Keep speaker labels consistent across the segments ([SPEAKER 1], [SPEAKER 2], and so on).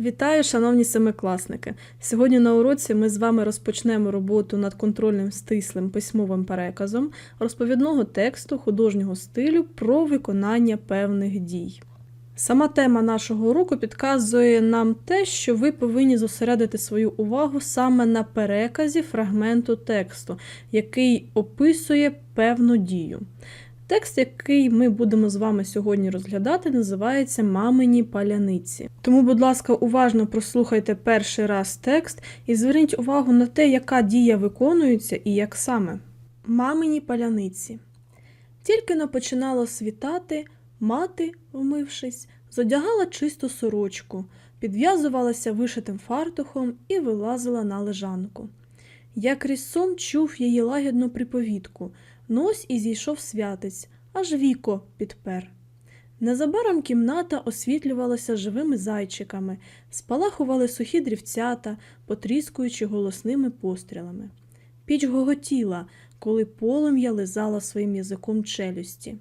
[SPEAKER 1] Вітаю, шановні семикласники! Сьогодні на уроці ми з вами розпочнемо роботу над контрольним стислим письмовим переказом розповідного тексту художнього стилю про виконання певних дій. Сама тема нашого уроку підказує нам те, що ви повинні зосередити свою увагу саме на переказі фрагменту тексту, який описує певну дію. Текст, який ми будемо з вами сьогодні розглядати, називається Мамині паляниці. Тому, будь ласка, уважно прослухайте перший раз текст і зверніть увагу на те, яка дія виконується і як саме. Мамині паляниці. Тільки но починало світати, мати, вмившись, зодягала чисту сорочку, підв'язувалася вишитим фартухом і вилазила на лежанку. Я крізь сон чув її лагідну приповідку. Ну ось і зійшов святець, аж віко підпер. Незабаром кімната освітлювалася живими зайчиками, спалахували сухі дрівцята, потріскуючи голосними пострілами. Піч гоготіла, коли полум'я лизала своїм язиком челюсті.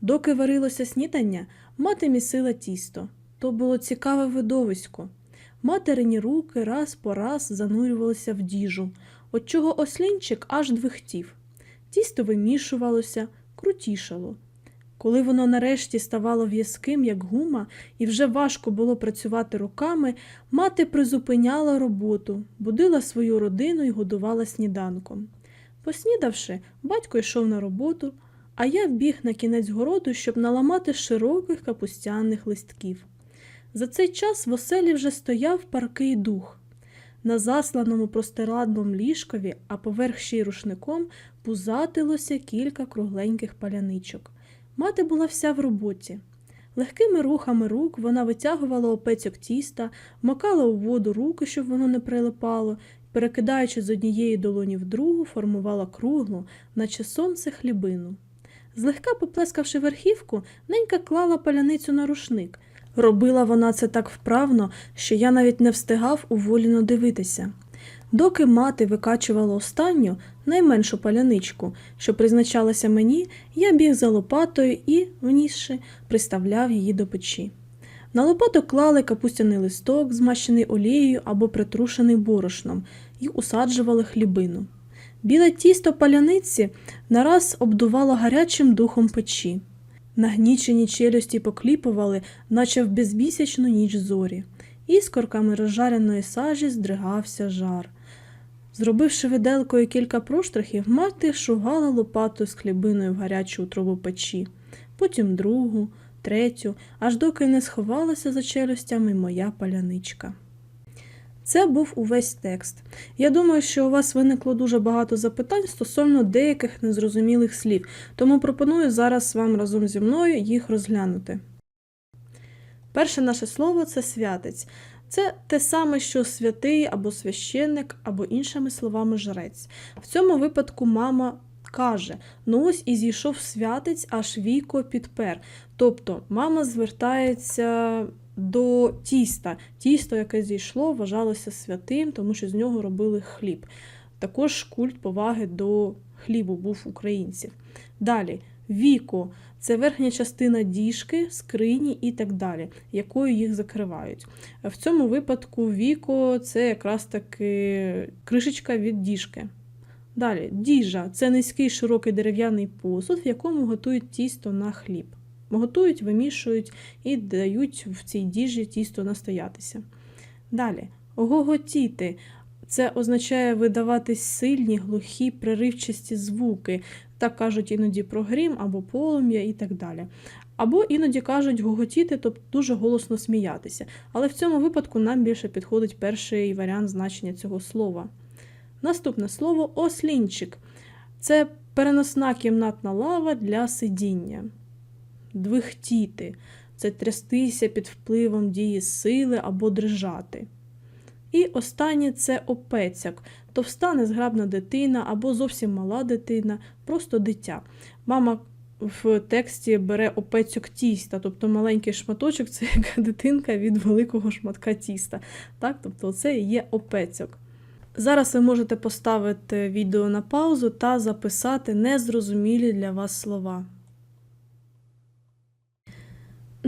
[SPEAKER 1] Доки варилося снідання, мати місила тісто. То було цікаве видовисько. Материні руки раз по раз занурювалися в діжу, от чого ослінчик аж двихтів. Тісто вимішувалося, крутішало. Коли воно нарешті ставало в'язким, як гума, і вже важко було працювати руками, мати призупиняла роботу, будила свою родину і годувала сніданком. Поснідавши, батько йшов на роботу, а я біг на кінець городу, щоб наламати широких капустяних листків. За цей час в оселі вже стояв паркий дух. На засланому простирадлом ліжкові, а поверх ще й рушником, пузатилося кілька кругленьких паляничок. Мати була вся в роботі. Легкими рухами рук вона витягувала опецьок тіста, макала у воду руки, щоб воно не прилипало, перекидаючи з однієї долоні в другу, формувала круглу, наче сонце хлібину. Злегка поплескавши верхівку, ненька клала паляницю на рушник. Робила вона це так вправно, що я навіть не встигав уволіно дивитися. Доки мати викачувала останню, найменшу паляничку, що призначалася мені, я біг за лопатою і, внісши, приставляв її до печі. На лопату клали капустяний листок, змащений олією або притрушений борошном, і усаджували хлібину. Біле тісто паляниці нараз обдувало гарячим духом печі. Нагнічені челюсті покліпували, наче в безмісячну ніч зорі. Іскорками розжареної сажі здригався жар. Зробивши виделкою кілька проштрахів, мати шугала лопату з хлібиною в гарячу трубу печі, потім другу, третю, аж доки не сховалася за челюстями моя паляничка. Це був увесь текст. Я думаю, що у вас виникло дуже багато запитань стосовно деяких незрозумілих слів, тому пропоную зараз вам разом зі мною їх розглянути. Перше наше слово це святець. Це те саме, що святий або священник, або іншими словами жрець. В цьому випадку мама каже: ну ось і зійшов святець, аж віко підпер. Тобто мама звертається до тіста. Тісто, яке зійшло, вважалося святим, тому що з нього робили хліб. Також культ поваги до хлібу був українців. Далі, віко це верхня частина діжки, скрині і так далі, якою їх закривають. В цьому випадку віко це якраз таки кришечка від діжки. Далі, діжа це низький широкий дерев'яний посуд, в якому готують тісто на хліб. Готують, вимішують і дають в цій діжі тісто настоятися. Далі, гоготіти. Це означає видавати сильні, глухі, преривчасті звуки. Так кажуть іноді про грім або полум'я і так далі. Або іноді кажуть гоготіти, тобто дуже голосно сміятися. Але в цьому випадку нам більше підходить перший варіант значення цього слова. Наступне слово ослінчик. Це переносна кімнатна лава для сидіння. Двихтіти це трястися під впливом дії сили або дрижати. І останнє це опецяк, товста незграбна дитина або зовсім мала дитина, просто дитя. Мама в тексті бере опецьок тіста, тобто маленький шматочок це як дитинка від великого шматка тіста. Так? Тобто це є опецьок. Зараз ви можете поставити відео на паузу та записати незрозумілі для вас слова.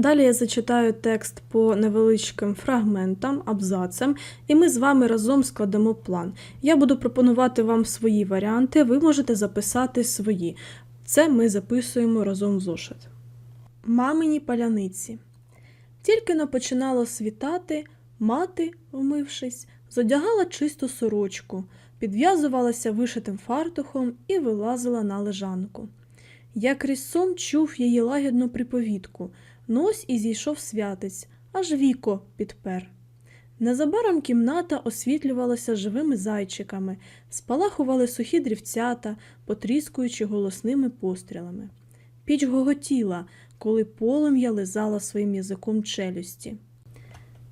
[SPEAKER 1] Далі я зачитаю текст по невеличким фрагментам, абзацам, і ми з вами разом складемо план. Я буду пропонувати вам свої варіанти, ви можете записати свої. Це ми записуємо разом в зошит. Мамині паляниці. Тільки но починало світати, мати, вмившись, зодягала чисту сорочку, підв'язувалася вишитим фартухом і вилазила на лежанку. Я крізь сон чув її лагідну приповідку. Ну ось і зійшов святець, аж віко підпер. Незабаром кімната освітлювалася живими зайчиками, спалахували сухі дрівцята, потріскуючи голосними пострілами. Піч гоготіла, коли полум'я лизала своїм язиком челюсті.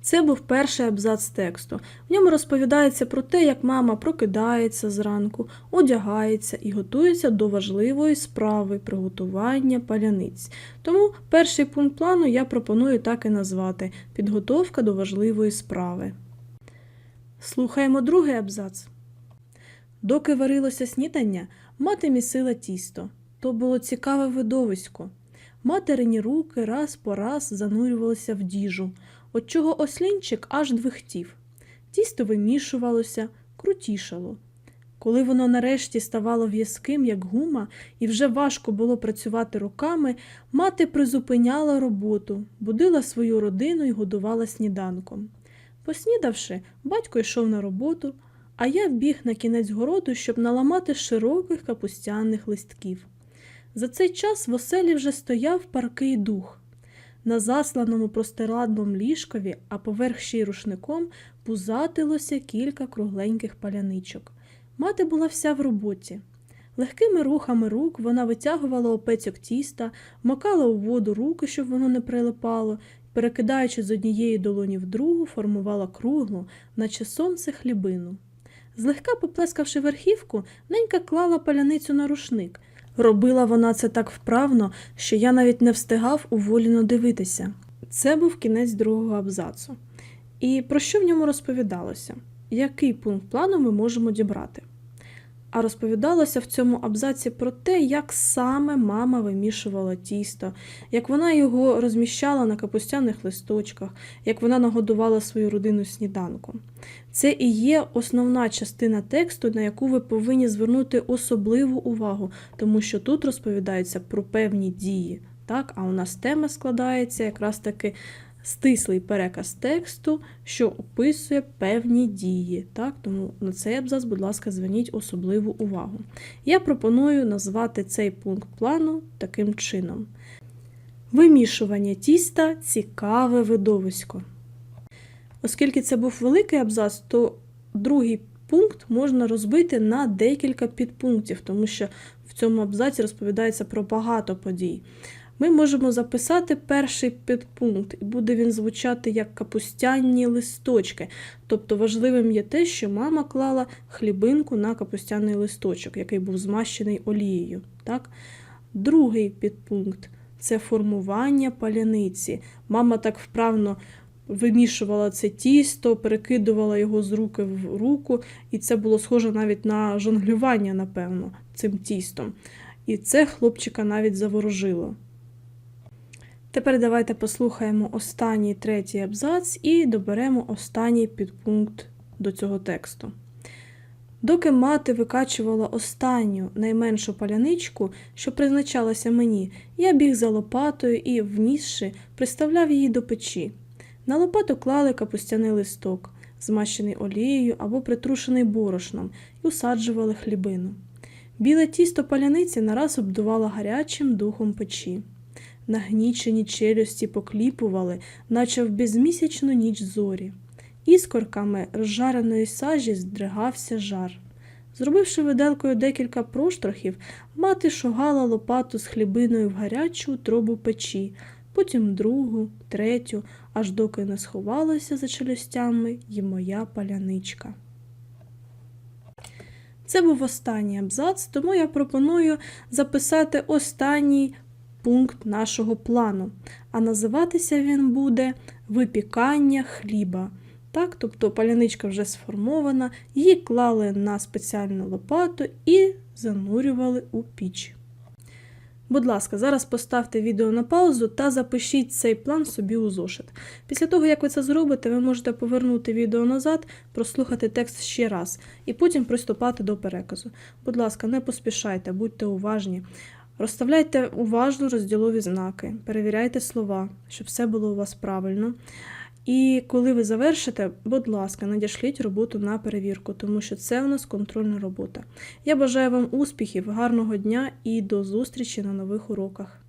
[SPEAKER 1] Це був перший абзац тексту. В ньому розповідається про те, як мама прокидається зранку, одягається і готується до важливої справи приготування паляниць. Тому перший пункт плану я пропоную так і назвати підготовка до важливої справи. Слухаємо другий абзац. Доки варилося снідання, мати місила тісто. То було цікаве видовисько. Материні руки раз по раз занурювалися в діжу, от чого ослінчик аж двихтів. Тісто вимішувалося, крутішало. Коли воно нарешті ставало в'язким, як гума, і вже важко було працювати руками, мати призупиняла роботу, будила свою родину і годувала сніданком. Поснідавши, батько йшов на роботу, а я біг на кінець городу, щоб наламати широких капустяних листків. За цей час в оселі вже стояв паркий дух. На засланому простирадлом ліжкові, а поверх ще й рушником, пузатилося кілька кругленьких паляничок. Мати була вся в роботі. Легкими рухами рук вона витягувала опецьок тіста, макала у воду руки, щоб воно не прилипало, перекидаючи з однієї долоні в другу, формувала круглу, наче сонце хлібину. Злегка поплескавши верхівку, ненька клала паляницю на рушник. Робила вона це так вправно, що я навіть не встигав уволіно дивитися. Це був кінець другого абзацу. І про що в ньому розповідалося? Який пункт плану ми можемо дібрати? А розповідалося в цьому абзаці про те, як саме мама вимішувала тісто, як вона його розміщала на капустяних листочках, як вона нагодувала свою родину сніданком. Це і є основна частина тексту, на яку ви повинні звернути особливу увагу, тому що тут розповідається про певні дії. Так? А у нас тема складається якраз таки стислий переказ тексту, що описує певні дії. Так? Тому на цей абзац, будь ласка, зверніть особливу увагу. Я пропоную назвати цей пункт плану таким чином: Вимішування тіста цікаве видовисько. Оскільки це був великий абзац, то другий пункт можна розбити на декілька підпунктів, тому що в цьому абзаці розповідається про багато подій. Ми можемо записати перший підпункт, і буде він звучати як капустяні листочки. Тобто важливим є те, що мама клала хлібинку на капустяний листочок, який був змащений олією. Так? Другий підпункт це формування паляниці. Мама так вправно вимішувала це тісто, перекидувала його з руки в руку, і це було схоже навіть на жонглювання, напевно, цим тістом. І це хлопчика навіть заворожило. Тепер давайте послухаємо останній третій абзац і доберемо останній підпункт до цього тексту. Доки мати викачувала останню найменшу паляничку, що призначалася мені, я біг за лопатою і, внісши, приставляв її до печі. На лопату клали капустяний листок, змащений олією або притрушений борошном, і усаджували хлібину. Біле тісто паляниці нараз обдувало гарячим духом печі. Нагнічені челюсті покліпували, наче в безмісячну ніч зорі. Іскорками розжареної сажі здригався жар. Зробивши виделкою декілька проштрохів, мати шугала лопату з хлібиною в гарячу трубу печі, потім другу, третю, аж доки не сховалася за челюстями й моя паляничка. Це був останній абзац, тому я пропоную записати останній пункт нашого плану, а називатися він буде Випікання хліба. Так, тобто паляничка вже сформована, її клали на спеціальну лопату і занурювали у піч. Будь ласка, зараз поставте відео на паузу та запишіть цей план собі у зошит. Після того, як ви це зробите, ви можете повернути відео назад, прослухати текст ще раз і потім приступати до переказу. Будь ласка, не поспішайте, будьте уважні. Розставляйте уважно розділові знаки, перевіряйте слова, щоб все було у вас правильно. І коли ви завершите, будь ласка, надішліть роботу на перевірку, тому що це у нас контрольна робота. Я бажаю вам успіхів, гарного дня і до зустрічі на нових уроках.